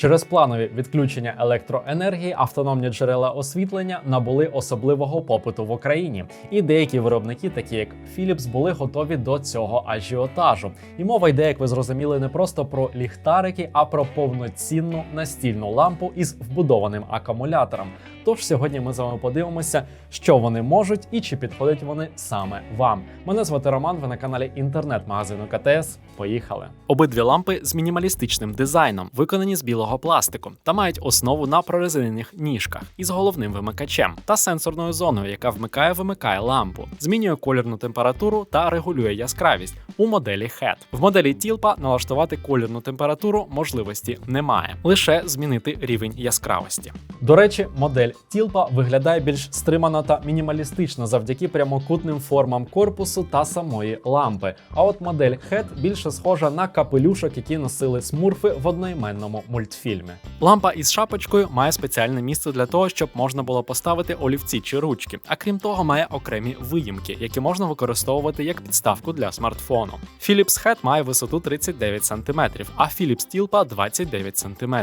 Через планові відключення електроенергії автономні джерела освітлення набули особливого попиту в Україні, і деякі виробники, такі як Philips, були готові до цього ажіотажу. І мова йде, як ви зрозуміли, не просто про ліхтарики, а про повноцінну настільну лампу із вбудованим акумулятором. Тож сьогодні ми з вами подивимося, що вони можуть і чи підходять вони саме вам. Мене звати Роман. Ви на каналі інтернет-магазину КТС. Поїхали. Обидві лампи з мінімалістичним дизайном, виконані з білого пластику, та мають основу на прорезинених ніжках із головним вимикачем та сенсорною зоною, яка вмикає-вимикає лампу, змінює колірну температуру та регулює яскравість у моделі HEAD. В моделі Тілпа налаштувати колірну температуру можливості немає, лише змінити рівень яскравості. До речі, модель Тілпа виглядає більш стримано та мінімалістично завдяки прямокутним формам корпусу та самої лампи. А от модель HEAD більше схожа на капелюшок, які носили смурфи в одноіменному мультфільмі. Лампа із шапочкою має спеціальне місце для того, щоб можна було поставити олівці чи ручки. А крім того, має окремі виїмки, які можна використовувати як підставку для смартфону. Philips Head має висоту 39 см, а Philips Tilpa 29 см.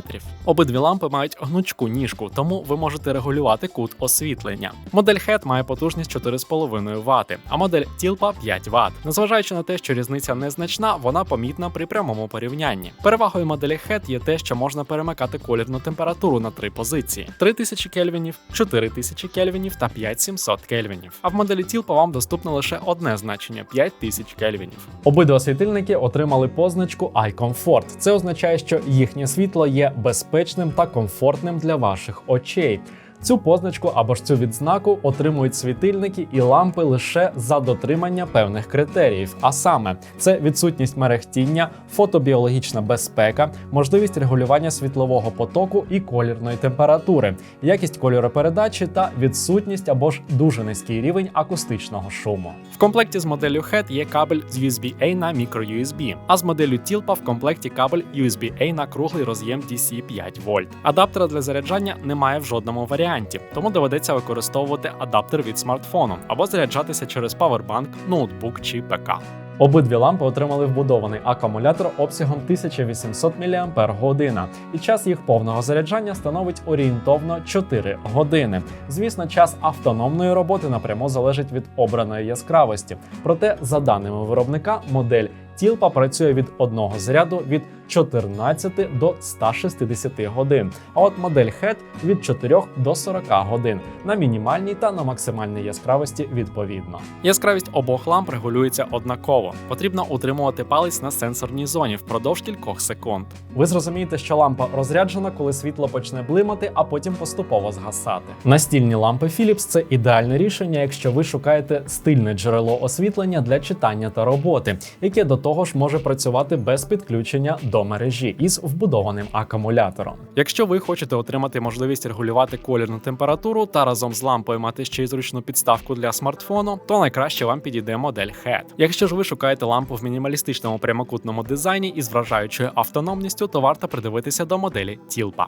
Обидві лампи мають гнучку ніжку, тому ви можете регулювати кут освітлення. Модель Head має потужність 4,5 Вт, а модель Tilpa 5 Вт. Незважаючи на те, що різниця незначна, вона помітна при прямому порівнянні. Перевагою моделі Head є те, що можна перемикати колірну температуру на три позиції: 3000 кельвінів, 4000 кельвінів та 5700 кельвінів. А в моделі Tilpa вам доступно лише одне значення 5000 кельвінів. Обидва світильники отримали позначку iComfort. Це означає, що їхнє світло є безпечним та комфортним для ваших очей. Цю позначку або ж цю відзнаку отримують світильники і лампи лише за дотримання певних критеріїв. А саме, це відсутність мерехтіння, фотобіологічна безпека, можливість регулювання світлового потоку і колірної температури, якість кольоропередачі та відсутність або ж дуже низький рівень акустичного шуму. В комплекті з моделлю HEAD є кабель з USB-A на microUSB, а з моделлю Tilpa в комплекті кабель USB-A на круглий роз'єм DC 5 вольт. Адаптера для заряджання немає в жодному варіанті, тому доведеться використовувати адаптер від смартфону або заряджатися через павербанк, ноутбук чи ПК. Обидві лампи отримали вбудований акумулятор обсягом 1800 мАч, і час їх повного заряджання становить орієнтовно 4 години. Звісно, час автономної роботи напряму залежить від обраної яскравості. Проте, за даними виробника, модель Тілпа працює від одного заряду від 14 до 160 годин, а от модель HEAD від 4 до 40 годин на мінімальній та на максимальній яскравості відповідно. Яскравість обох ламп регулюється однаково. Потрібно утримувати палець на сенсорній зоні впродовж кількох секунд. Ви зрозумієте, що лампа розряджена, коли світло почне блимати, а потім поступово згасати. Настільні лампи Philips – це ідеальне рішення, якщо ви шукаєте стильне джерело освітлення для читання та роботи, яке до того ж може працювати без підключення до мережі із вбудованим акумулятором. Якщо ви хочете отримати можливість регулювати колірну температуру та разом з лампою мати ще й зручну підставку для смартфону, то найкраще вам підійде модель HEAD. Якщо ж ви шукаєте лампу в мінімалістичному прямокутному дизайні із вражаючою автономністю, то варто придивитися до моделі Tilpa.